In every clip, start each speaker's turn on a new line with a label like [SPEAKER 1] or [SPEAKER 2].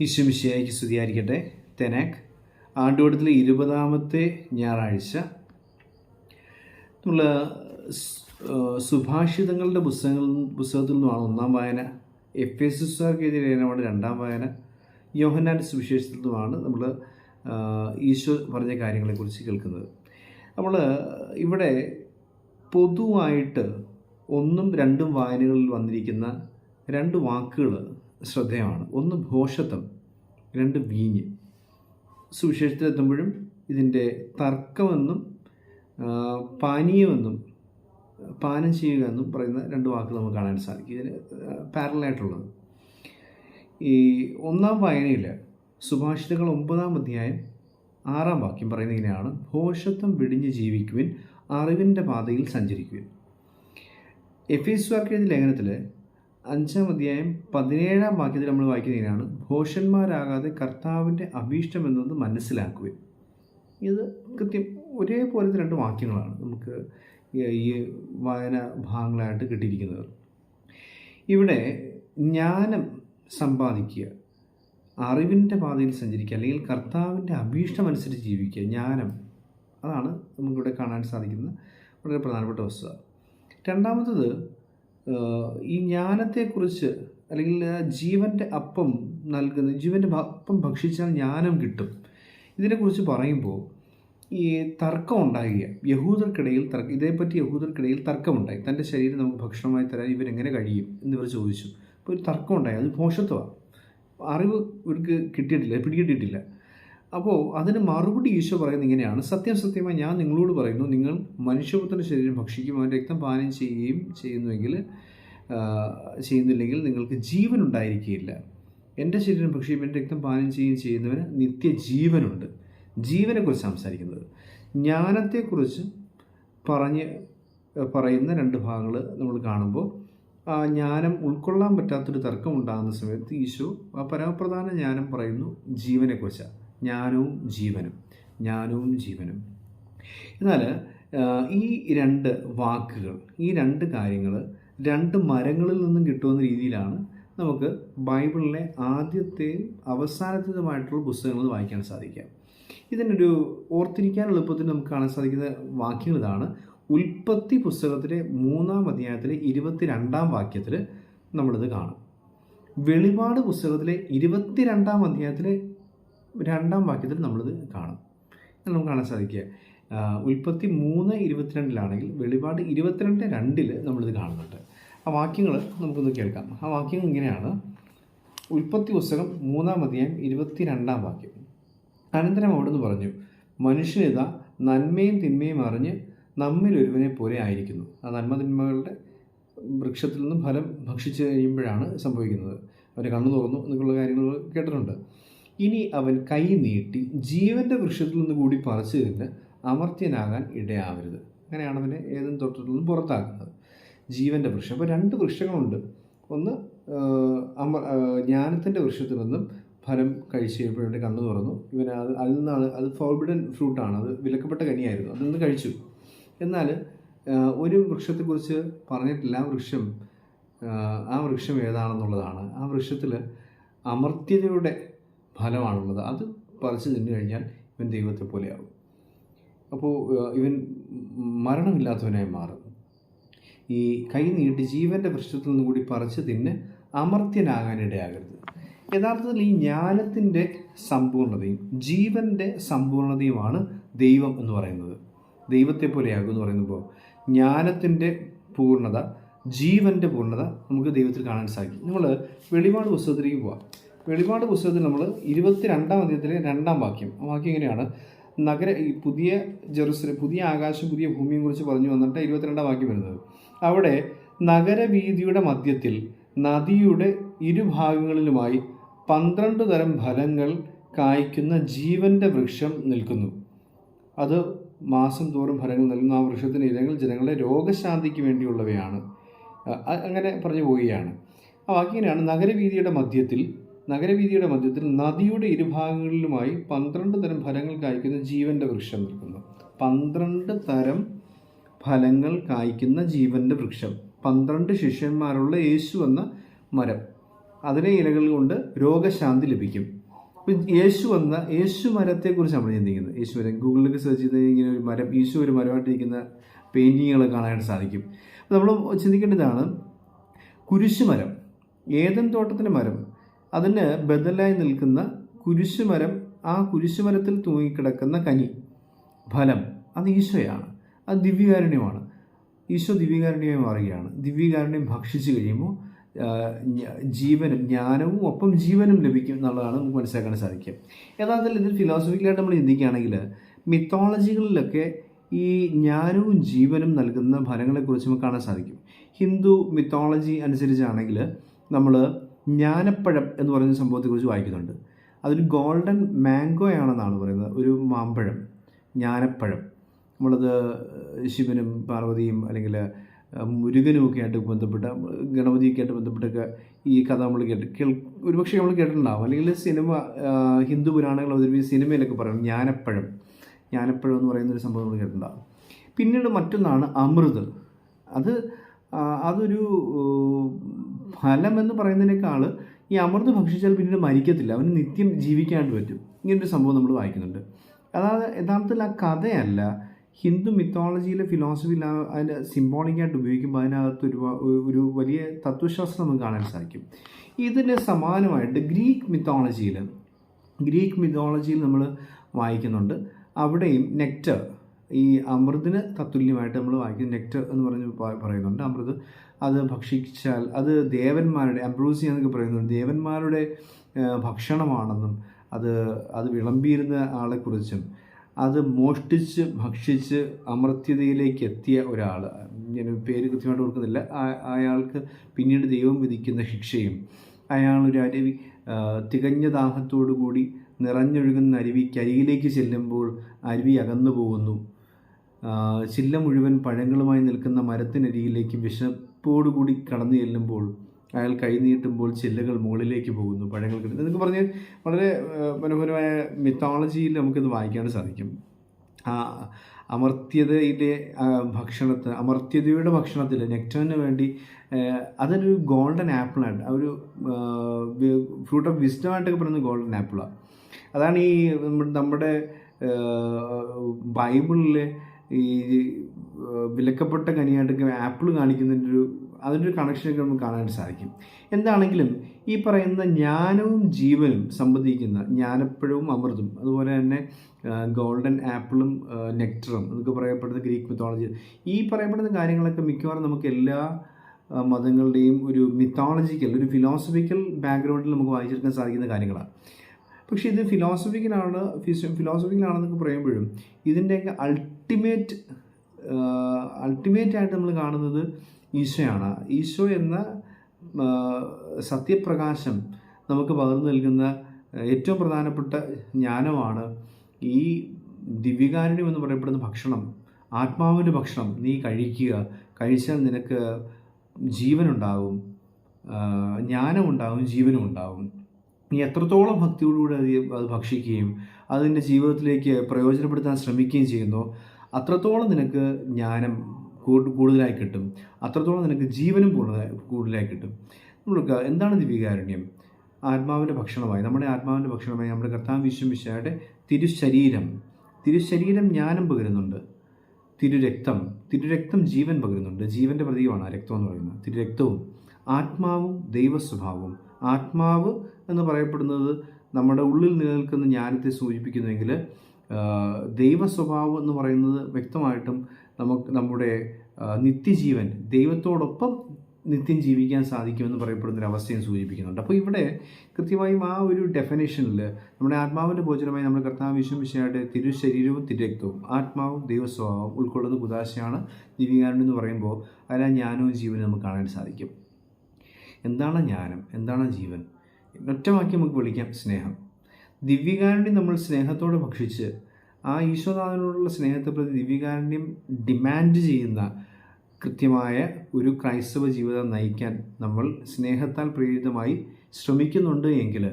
[SPEAKER 1] ഈശ്വമിശിയായിക്ക് സ്തുതിയായിരിക്കട്ടെ. തെനാക്ക് ആണ്ടുവടത്തിലെ ഇരുപതാമത്തെ ഞായറാഴ്ച. നമ്മൾ സുഭാഷിതങ്ങളുടെ പുസ്തകങ്ങൾ പുസ്തകത്തിൽ നിന്നുമാണ് ഒന്നാം വായന എഫ് എസ് എസ്സാർക്ക് എഴുതിയ രണ്ടാം വായന യോഹന്നാന്റെ സുവിശേഷത്തിൽ നിന്നുമാണ് നമ്മൾ ഈശോ പറഞ്ഞ കാര്യങ്ങളെക്കുറിച്ച് കേൾക്കുന്നത്. നമ്മൾ ഇവിടെ പൊതുവായിട്ട് ഒന്നും രണ്ടും വായനകളിൽ വന്നിരിക്കുന്ന രണ്ട് വാക്കുകൾ ശ്രദ്ധേയമാണ്. ഒന്ന് ഭോഷത്വം രണ്ട് വീഞ്ഞ്. സുവിശേഷത്തിലെത്തുമ്പോഴും ഇതിന്റെ തർക്കമെന്നും പാനീയമെന്നും പാനം ചെയ്യുക എന്നും പറയുന്ന രണ്ട് വാക്കുകൾ നമുക്ക് കാണാൻ സാധിക്കും. ഇതിന് പാരലായിട്ടുള്ളത്. ഈ ഒന്നാം വായനയിൽ സുഭാഷിതങ്ങൾ ഒമ്പതാം അധ്യായം ആറാം വാക്യം പറയുന്നത് ഇങ്ങനെയാണ്. ഭോഷത്വം വെടിഞ്ഞ് ജീവിക്കുവിൻ അറിവിന്റെ പാതയിൽ സഞ്ചരിക്കുവിൻ. എഫ് എസ് ലേഖനത്തിൽ അഞ്ചാം അധ്യായം പതിനേഴാം വാക്യത്തിൽ നമ്മൾ വായിക്കുന്നതിനാണ് ഭോഷന്മാരാകാതെ കർത്താവിന്റെ അഭീഷ്ടം എന്നൊന്ന് മനസ്സിലാക്കുക ഇത് കൃത്യം ഒരേപോലത്തെ രണ്ട് വാക്യങ്ങളാണ് നമുക്ക് ഈ- വായന ഭാഗങ്ങളായിട്ട് കിട്ടിയിരിക്കുന്നത്. ഇവിടെ ജ്ഞാനം സമ്പാദിക്കുക അറിവിന്റെ പാതയിൽ സഞ്ചരിക്കുക അല്ലെങ്കിൽ കർത്താവിന്റെ അഭീഷ്ടം അനുസരിച്ച് ജീവിക്കുക ജ്ഞാനം. അതാണ് നമുക്കിവിടെ കാണാൻ സാധിക്കുന്ന വളരെ പ്രധാനപ്പെട്ട വസ്തുത. രണ്ടാമത്തത് ഈ ജ്ഞാനത്തെക്കുറിച്ച് അല്ലെങ്കിൽ ജീവന്റെ അപ്പം നൽകുന്ന ജീവന്റെ അപ്പം ഭക്ഷിച്ചാൽ ജ്ഞാനം കിട്ടും. ഇതിനെക്കുറിച്ച് പറയുമ്പോൾ ഈ തർക്കം ഉണ്ടാകുക യഹൂദർക്കിടയിൽ തർക്ക ഇതേപ്പറ്റി യഹൂദർക്കിടയിൽ തർക്കമുണ്ടായി. തന്റെ ശരീരം നമുക്ക് ഭക്ഷണമായി തരാൻ ഇവരെങ്ങനെ കഴിയും എന്നിവർ ചോദിച്ചു. അപ്പോൾ ഒരു തർക്കം ഉണ്ടായി അത് മോശത്വമാണ്. അറിവ് ഇവർക്ക് കിട്ടിയിട്ടില്ല പിടികിട്ടിയിട്ടില്ല. അപ്പോൾ അതിന് മറുപടി ഈശോ പറയുന്നത് ഇങ്ങനെയാണ്. സത്യം സത്യമായി ഞാൻ നിങ്ങളോട് പറയുന്നു നിങ്ങൾ മനുഷ്യപുത്രന്റെ ശരീരം ഭക്ഷിക്കും അവന്റെ രക്തം പാനം ചെയ്യുകയും ചെയ്യുന്നുവെങ്കിൽ ചെയ്യുന്നില്ലെങ്കിൽ നിങ്ങൾക്ക് ജീവൻ ഉണ്ടായിരിക്കുകയില്ല. എന്റെ ശരീരം ഭക്ഷിക്കും എന്റെ രക്തം പാനം ചെയ്യുകയും ചെയ്യുന്നവന് നിത്യജീവനുണ്ട്. ജീവനെക്കുറിച്ച് സംസാരിക്കുന്നത്. ജ്ഞാനത്തെക്കുറിച്ച് പറഞ്ഞ് പറയുന്ന രണ്ട് ഭാഗങ്ങൾ നമ്മൾ കാണുമ്പോൾ ആ ജ്ഞാനം ഉൾക്കൊള്ളാൻ പറ്റാത്തൊരു തർക്കം ഉണ്ടാകുന്ന സമയത്ത് ഈശോ ആ പരമപ്രധാന ജ്ഞാനം പറയുന്നു ജീവനെക്കുറിച്ചാണ്. ജ്ഞാനവും ജീവനും ജ്ഞാനവും ജീവനും. എന്നാൽ ഈ രണ്ട് വാക്കുകൾ ഈ രണ്ട് കാര്യങ്ങൾ രണ്ട് മരങ്ങളിൽ നിന്നും കിട്ടുന്ന രീതിയിലാണ് നമുക്ക് ബൈബിളിലെ ആദ്യത്തെയും അവസാനത്തേതുമായിട്ടുള്ള പുസ്തകങ്ങൾ വായിക്കാൻ സാധിക്കുക. ഇതിനൊരു ഓർത്തിരിക്കാൻ എളുപ്പത്തിൽ നമുക്ക് കാണാൻ സാധിക്കുന്ന വാക്യങ്ങൾ ഇതാണ്. ഉൽപ്പത്തി പുസ്തകത്തിലെ മൂന്നാം അധ്യായത്തിലെ ഇരുപത്തിരണ്ടാം വാക്യത്തിൽ നമ്മളിത് കാണും. വെളിപാട് പുസ്തകത്തിലെ ഇരുപത്തിരണ്ടാം അധ്യായത്തിലെ രണ്ടാം വാക്യത്തിൽ നമ്മളിത് കാണും. നമുക്ക് കാണാൻ സാധിക്കുക. ഉൽപ്പത്തി മൂന്ന് ഇരുപത്തിരണ്ടിലാണെങ്കിൽ വെളിപാട് ഇരുപത്തിരണ്ട് രണ്ടിൽ നമ്മളിത് കാണുന്നുണ്ട്. ആ വാക്യങ്ങൾ നമുക്കൊന്ന് കേൾക്കാം. ആ വാക്യങ്ങൾ ഇങ്ങനെയാണ്. ഉൽപ്പത്തി പുസ്തകം മൂന്നാം അധ്യായം ഇരുപത്തിരണ്ടാം വാക്യം. അനന്തരം അവിടുന്ന് പറഞ്ഞു മനുഷ്യനിത നന്മയും തിന്മയും അറിഞ്ഞ് നമ്മിൽ ഒരുവനെ പോലെ ആയിരിക്കുന്നു. ആ നന്മ തിന്മകളുടെ വൃക്ഷത്തിൽ നിന്നും ഫലം ഭക്ഷിച്ചു കഴിയുമ്പോഴാണ് സംഭവിക്കുന്നത്. അവരെ കണ്ണു തുറന്നു എന്നൊക്കെയുള്ള കാര്യങ്ങൾ കേട്ടിട്ടുണ്ട്. ഇനി അവൻ കൈ നീട്ടി ജീവന്റെ വൃക്ഷത്തിൽ നിന്ന് കൂടി പറിച്ചു തിന്ന് അമർത്യനാകാൻ ഇടയാവരുത്. അങ്ങനെയാണ് അവനെ ഏതും തൊട്ടത്തിൽ നിന്ന് പുറത്താക്കുന്നത്. ജീവന്റെ വൃക്ഷം. അപ്പോൾ രണ്ട് വൃക്ഷങ്ങളുണ്ട്. ഒന്ന് അമർ അമ ജ്ഞാനത്തിന്റെ വൃക്ഷത്തിൽ നിന്നും ഫലം കഴിച്ചു കഴിയുമ്പോഴേ കണ്ണു തുറന്നു. ഇവൻ അത് അതിൽ നിന്നാണ് അത് ഫോർബിഡൻ ഫ്രൂട്ടാണ് അത് വിലക്കപ്പെട്ട കനിയായിരുന്നു. അതിൽ നിന്ന് കഴിച്ചു. എന്നാൽ ഒരു വൃക്ഷത്തെക്കുറിച്ച് പറഞ്ഞിട്ടില്ല. ആ വൃക്ഷം ആ വൃക്ഷം ഏതാണെന്നുള്ളതാണ്. ആ വൃക്ഷത്തിൽ അമർത്യതയുടെ ഫലമാണുള്ളത്. അത് പറിച്ചു തിന്നു കഴിഞ്ഞാൽ ഇവൻ ദൈവത്തെ പോലെയാവും അപ്പോൾ ഇവൻ മരണമില്ലാത്തവനായി മാറും ഈ കൈ നീട്ടി ജീവന്റെ വൃക്ഷത്തിൽ നിന്ന് കൂടി പറിച്ചു തിന്ന് അമർത്യനാകാനിടയാകരുത്. യഥാർത്ഥത്തിൽ ഈ ജ്ഞാനത്തിന്റെ സമ്പൂർണതയും ജീവന്റെ സമ്പൂർണതയുമാണ് ദൈവം എന്ന് പറയുന്നത്. ദൈവത്തെ പോലെയാകും എന്ന് പറയുമ്പോൾ ജ്ഞാനത്തിന്റെ പൂർണത ജീവന്റെ പൂർണത നമുക്ക് ദൈവത്തിൽ കാണാൻ സാധിക്കും. നമ്മൾ വെളിപാട് പുസ്തകത്തിലേക്ക് പോവാം. വെളിപാട് പുസ്തകത്തിൽ നമ്മൾ ഇരുപത്തിരണ്ടാം അധ്യായത്തിലെ രണ്ടാം വാക്യം ആ വാക്യം എങ്ങനെയാണ് നഗര ഈ പുതിയ ജെറുസലം പുതിയ ആകാശം പുതിയ ഭൂമിയും കുറിച്ച് പറഞ്ഞു വന്നിട്ട് ഇരുപത്തിരണ്ടാം വാക്യം വരുന്നത്. അവിടെ നഗരവീതിയുടെ മധ്യത്തിൽ നദിയുടെ ഇരുഭാഗങ്ങളിലുമായി പന്ത്രണ്ട് തരം ഫലങ്ങൾ കായ്ക്കുന്ന ജീവന്റെ വൃക്ഷം നിൽക്കുന്നു. അത് മാസം തോറും ഫലങ്ങൾ നൽകുന്ന. ആ വൃക്ഷത്തിന്റെ ഇലകൾ ജനങ്ങളുടെ രോഗശാന്തിക്ക് വേണ്ടിയുള്ളവയാണ്. അങ്ങനെ പറഞ്ഞു പോവുകയാണ്. ആ വാക്യങ്ങനെയാണ് നഗരവീതിയുടെ മധ്യത്തിൽ നഗരവീതിയുടെ മധ്യത്തിൽ നദിയുടെ ഇരുഭാഗങ്ങളിലുമായി പന്ത്രണ്ട് തരം ഫലങ്ങൾ കായ്ക്കുന്ന ജീവന്റെ വൃക്ഷം നിൽക്കുന്നു. പന്ത്രണ്ട് തരം ഫലങ്ങൾ കായ്ക്കുന്ന ജീവന്റെ വൃക്ഷം. പന്ത്രണ്ട് ശിഷ്യന്മാരുള്ള യേശു എന്ന മരം. അതിലെ ഇലകൾ കൊണ്ട് രോഗശാന്തി ലഭിക്കും. ഇപ്പം യേശു എന്ന യേശു മരത്തെക്കുറിച്ച് നമ്മൾ ചിന്തിക്കുന്നത് യേശു മരം ഗൂഗിളിലൊക്കെ സെർച്ച് ചെയ്ത് ഇങ്ങനെ ഒരു മരം യേശു ഒരു മരമായിട്ടിരിക്കുന്ന പെയിന്റിങ്ങുകൾ കാണാനായിട്ട് സാധിക്കും. നമ്മൾ ചിന്തിക്കേണ്ടതാണ് കുരിശുമരം. ഏതൻ തോട്ടത്തിന്റെ മരം? അതിന് ബദലായി നിൽക്കുന്ന കുരിശുമരം ആ കുരിശുമരത്തിൽ തൂങ്ങിക്കിടക്കുന്ന കനി. ഫലം അത് ഈശോയാണ്. അത് ദിവ്യകാരുണ്യമാണ്. ഈശോ ദിവ്യകാരുണ്യമായി മാറുകയാണ്. ദിവ്യകാരുണ്യം ഭക്ഷിച്ചു കഴിയുമ്പോൾ ജീവനും ജ്ഞാനവും ഒപ്പം ജീവനും ലഭിക്കും എന്നുള്ളതാണ് നമുക്ക് മനസ്സിലാക്കാൻ സാധിക്കുക. യഥാർത്ഥത്തിൽ ഇതിൽ ഫിലോസഫിക്കലായിട്ട് നമ്മൾ ചിന്തിക്കുകയാണെങ്കിൽ മിത്തോളജികളിലൊക്കെ ഈ ജ്ഞാനവും ജീവനും നൽകുന്ന ഫലങ്ങളെക്കുറിച്ച് നമുക്ക് കാണാൻ സാധിക്കും. ഹിന്ദു മിത്തോളജി അനുസരിച്ചാണെങ്കിൽ നമ്മൾ ജ്ഞാനപ്പഴം എന്ന് പറയുന്ന സംഭവത്തെക്കുറിച്ച് വായിക്കുന്നുണ്ട്. അതൊരു ഗോൾഡൻ മാംഗോ ആണെന്നാണ് പറയുന്നത്. ഒരു മാമ്പഴം ജ്ഞാനപ്പഴം. നമ്മളത് ശിവനും പാർവതിയും അല്ലെങ്കിൽ മുരുകനും ഒക്കെ ആയിട്ട് ബന്ധപ്പെട്ട ഗണപതിയൊക്കെ ആയിട്ട് ബന്ധപ്പെട്ടൊക്കെ ഈ കഥ നമ്മൾ കേട്ട് കേൾ ഒരുപക്ഷെ നമ്മൾ കേട്ടിട്ടുണ്ടാവും. അല്ലെങ്കിൽ സിനിമ ഹിന്ദു പുരാണങ്ങൾ അവതരിപ്പിച്ച സിനിമയിലൊക്കെ പറയും ജ്ഞാനപ്പഴം. ജ്ഞാനപ്പഴം എന്ന് പറയുന്ന ഒരു സംഭവം നമ്മൾ കേട്ടിട്ടുണ്ടാവും. പിന്നീട് മറ്റൊന്നാണ് അമൃത്. അത് അതൊരു ഫലം എന്ന് പറയുന്നതിനേക്കാൾ ഈ അമൃത് ഭക്ഷിച്ചാൽ പിന്നീട് മരിക്കത്തില്ല. അവന് നിത്യം ജീവിക്കാനായിട്ട് പറ്റും. ഇങ്ങനൊരു സംഭവം നമ്മൾ വായിക്കുന്നുണ്ട്. അതായത് യഥാർത്ഥത്തിൽ ആ കഥയല്ല. ഹിന്ദു മിത്തോളജിയിലെ ഫിലോസഫിയിൽ അതിന്റെ സിംബോളിക്കായിട്ട് ഉപയോഗിക്കുമ്പോൾ അതിനകത്ത് ഒരു ഒരു വലിയ തത്വശാസ്ത്രം നമുക്ക് കാണാൻ സാധിക്കും. ഇതിന് സമാനമായിട്ട് ഗ്രീക്ക് മിത്തോളജിയിൽ ഗ്രീക്ക് മിത്തോളജിയിൽ നമ്മൾ വായിക്കുന്നുണ്ട്. അവിടെയും നെക്റ്റർ ഈ അമൃതിന് തത്തുല്യമായിട്ട് നമ്മൾ വായിക്കുന്ന നെക്ടർ എന്ന് പറഞ്ഞ് പറയുന്നുണ്ട്. അമൃത് അത് ഭക്ഷിച്ചാൽ അത് ദേവന്മാരുടെ അംബ്രൂസി എന്നൊക്കെ പറയുന്നുണ്ട്. ദേവന്മാരുടെ ഭക്ഷണമാണെന്നും അത് അത് വിളമ്പിയിരുന്ന ആളെക്കുറിച്ചും അത് മോഷ്ടിച്ച് ഭക്ഷിച്ച് അമർത്യതയിലേക്ക് എത്തിയ ഒരാൾ. ഞാൻ പേര് കൃത്യമായിട്ട് ഓർക്കുന്നില്ല. അയാൾക്ക് പിന്നീട് ദൈവം വിധിക്കുന്ന ശിക്ഷയും അയാളൊരു അരുവി തികഞ്ഞ ദാഹത്തോടു കൂടി നിറഞ്ഞൊഴുകുന്ന അരുവിക്കരികിലേക്ക് ചെല്ലുമ്പോൾ അരുവി അകന്നു പോകുന്നു ചില്ല മുഴുവൻ പഴങ്ങളുമായി നിൽക്കുന്ന മരത്തിനരിയിലേക്ക് വിശപ്പോടുകൂടി കടന്നു ചെല്ലുമ്പോൾ അയാൾ കൈനീട്ടുമ്പോൾ ചില്ലകൾ മുകളിലേക്ക് പോകുന്നു പഴങ്ങൾ കിട്ടുന്നു. എന്നൊക്കെ പറഞ്ഞ് വളരെ മനോഹരമായ മിത്തോളജിയിൽ നമുക്കിത് വായിക്കാൻ സാധിക്കും. ആ അമർത്യതയിലെ ഭക്ഷണത്തെ അമർത്യതയുടെ ഭക്ഷണത്തിൽ നെക്ടറിന് വേണ്ടി അതൊരു ഗോൾഡൻ ആപ്പിളാണ് ആ ഒരു ഫ്രൂട്ട് ഓഫ് വിസ്ഡം ആയിട്ടൊക്കെ പറയുന്നത് ഗോൾഡൻ ആപ്പിളാണ് അതാണ് ഈ നമ്മ- നമ്മുടെ ബൈബിളിലെ ഈ വിലക്കപ്പെട്ട കനിയായിട്ട് ആപ്പിൾ കാണിക്കുന്നതിന്റെ ഒരു അതിന്റെ ഒരു കണക്ഷനൊക്കെ നമുക്ക് കാണാനായിട്ട് സാധിക്കും. എന്താണെങ്കിലും ഈ പറയുന്ന ജ്ഞാനവും ജീവനും സംബന്ധിക്കുന്ന ജ്ഞാനപ്പഴവും അമൃതും അതുപോലെ തന്നെ ഗോൾഡൻ ആപ്പിളും നെക്ടറും എന്നൊക്കെ പറയപ്പെടുന്ന ഗ്രീക്ക് മിത്തോളജി ഈ പറയപ്പെടുന്ന കാര്യങ്ങളൊക്കെ മിക്കവാറും നമുക്ക് എല്ലാ മതങ്ങളുടെയും ഒരു മിത്തോളജിക്കൽ ഒരു ഫിലോസഫിക്കൽ ബാക്ക്ഗ്രൗണ്ടിൽ നമുക്ക് വായിച്ചെടുക്കാൻ സാധിക്കുന്ന കാര്യങ്ങളാണ്. പക്ഷേ ഇത് ഫിലോസഫിക്കലാണ് ഫിലോസഫിക്കലാണെന്നൊക്കെ പറയുമ്പോഴും ഇതിന്റെയൊക്കെ അൾട്ടിമേറ്റ് അൾട്ടിമേറ്റ് ആയിട്ട് നമ്മൾ കാണുന്നത് ഈശോയാണ്. ഈശോ എന്ന സത്യപ്രകാശം നമുക്ക് പകർന്നു നൽകുന്ന ഏറ്റവും പ്രധാനപ്പെട്ട ജ്ഞാനമാണ് ഈ ദിവ്യകാരുണ്യം എന്ന് പറയപ്പെടുന്ന ഭക്ഷണം ആത്മാവിന്റെ ഭക്ഷണം. നീ കഴിക്കുക കഴിച്ചാൽ നിനക്ക് ജീവനുണ്ടാവും ജ്ഞാനമുണ്ടാവും ജീവനും ഉണ്ടാകും നീ എത്രത്തോളം ഭക്തിയോടുകൂടി അത് ഭക്ഷിക്കുകയും അതിന്റെ ജീവിതത്തിലേക്ക് പ്രയോജനപ്പെടുത്താൻ ശ്രമിക്കുകയും ചെയ്യുന്നു. അത്രത്തോളം നിനക്ക് ജ്ഞാനം കൂടു- കൂടുതലായി കിട്ടും. അത്രത്തോളം നിനക്ക് ജീവനും കൂടുതലായി കൂടുതലായി കിട്ടും. നമ്മൾക്ക് എന്താണ് ദിവ്യകാരുണ്യം ആത്മാവിന്റെ ഭക്ഷണമായി. നമ്മുടെ ആത്മാവിന്റെ ഭക്ഷണമായി നമ്മുടെ കർത്താവ് വിശ്വമിശയുടെ തിരുശരീരം. തിരുശരീരം ജ്ഞാനം പകരുന്നുണ്ട്. തിരുരക്തം. തിരുരക്തം ജീവൻ പകരുന്നുണ്ട്. ജീവന്റെ പ്രതീകമാണ് രക്തം എന്ന് പറയുന്നത്. തിരുരക്തവും ആത്മാവും ദൈവസ്വഭാവവും. ആത്മാവ് എന്ന് പറയപ്പെടുന്നത് നമ്മുടെ ഉള്ളിൽ നിലനിൽക്കുന്ന ജ്ഞാനത്തെ സൂചിപ്പിക്കുന്നുവെങ്കിൽ ദൈവ സ്വഭാവം എന്ന് പറയുന്നത് വ്യക്തമായിട്ടും നമുക്ക് നമ്മുടെ നിത്യജീവൻ ദൈവത്തോടൊപ്പം നിത്യം ജീവിക്കാൻ സാധിക്കുമെന്ന് പറയപ്പെടുന്ന അവസ്ഥയും സൂചിപ്പിക്കുന്നുണ്ട്. അപ്പോൾ ഇവിടെ കൃത്യമായും ആ ഒരു ഡെഫിനേഷനിൽ നമ്മുടെ ആത്മാവിന്റെ ഭോജനമായി നമ്മുടെ കർത്താവ് വിശ്വമിശയുടെ തിരുശരീരവും തിരക്തവും ആത്മാവും ദൈവസ്വഭാവം ഉൾക്കൊള്ളുന്ന ജീവിക്കാനുണ്ടെന്ന് എന്ന് പറയുമ്പോൾ അതിൽ ജ്ഞാനവും ജീവനും നമുക്ക് കാണാൻ സാധിക്കും. എന്താണ് ജ്ഞാനം? എന്താണ് ജീവൻ? ഒറ്റവാക്കി നമുക്ക് വിളിക്കാം സ്നേഹം. ദിവ്യകാരുണ്യം നമ്മൾ സ്നേഹത്തോടെ ഭക്ഷിച്ച് ആ ഈശ്വരനാഥനോടുള്ള സ്നേഹത്തെ പ്രതി ദിവ്യകാരുണ്യം ഡിമാൻഡ് ചെയ്യുന്ന കൃത്യമായ ഒരു ക്രൈസ്തവ ജീവിതം നയിക്കാൻ നമ്മൾ സ്നേഹത്താൽ പ്രേരിതമായി ശ്രമിക്കുന്നുണ്ട് എങ്കിൽ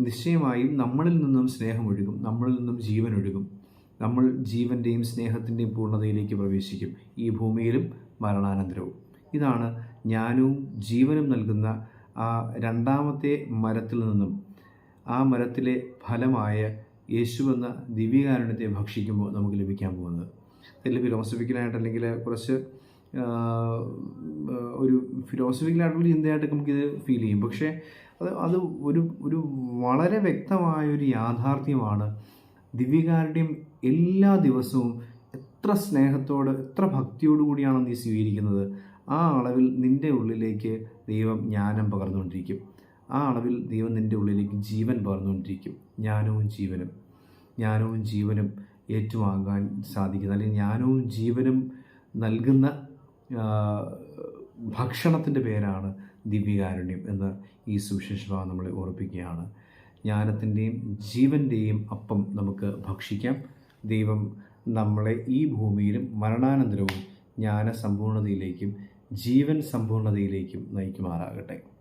[SPEAKER 1] നിശ്ചയമായും നമ്മളിൽ നിന്നും സ്നേഹം ഒഴുകും നമ്മളിൽ നിന്നും ജീവൻ ഒഴുകും. നമ്മൾ ജീവന്റെയും സ്നേഹത്തിന്റെയും പൂർണതയിലേക്ക് പ്രവേശിക്കും ഈ ഭൂമിയിലും മരണാനന്തരവും. ഇതാണ് ജ്ഞാനവും ജീവനും നൽകുന്ന ആ രണ്ടാമത്തെ മരത്തിൽ നിന്നും ആ മരത്തിലെ ഫലമായ യേശു എന്ന ദിവ്യകാരുണ്യത്തെ ഭക്ഷിക്കുമ്പോൾ നമുക്ക് ലഭിക്കാൻ പോകുന്നത്. ഇതിൽ ഫിലോസഫിക്കലായിട്ട് അല്ലെങ്കിൽ കുറച്ച് ഒരു ഫിലോസഫിക്കലായിട്ടുള്ള ചിന്തയായിട്ട് നമുക്കിത് ഫീൽ ചെയ്യും. പക്ഷേ അത് അത് ഒരു ഒരു വളരെ വ്യക്തമായ ഒരു യാഥാർത്ഥ്യമാണ് ദിവ്യകാരുണ്യം എല്ലാ ദിവസവും എത്ര സ്നേഹത്തോട് എത്ര ഭക്തിയോടു കൂടിയാണോ നീ സ്വീകരിക്കുന്നത്. ആ അളവിൽ നിന്റെ ഉള്ളിലേക്ക് ദൈവം ജ്ഞാനം പകർന്നുകൊണ്ടിരിക്കും. ആ അളവിൽ ദൈവം നിന്റെ ഉള്ളിലേക്ക് ജീവൻ പകർന്നുകൊണ്ടിരിക്കും. ജ്ഞാനവും ജീവനും. ജ്ഞാനവും ജീവനും ഏറ്റുവാങ്ങാൻ സാധിക്കുന്ന അല്ലെങ്കിൽ ജ്ഞാനവും ജീവനും നൽകുന്ന ഭക്ഷണത്തിന്റെ പേരാണ് ദിവ്യകാരുണ്യം എന്ന് ഈ സുവിശേഷഭാവം നമ്മളെ ഓർപ്പിക്കുകയാണ്. ജ്ഞാനത്തിന്റെയും ജീവന്റെയും അപ്പം നമുക്ക് ഭക്ഷിക്കാം. ദൈവം നമ്മളെ ഈ ഭൂമിയിലും മരണാനന്തരവും ജ്ഞാന സമ്പൂർണതയിലേക്കും ജീവൻ സമ്പൂർണതയിലേക്കും നയിക്കുമാറാകട്ടെ.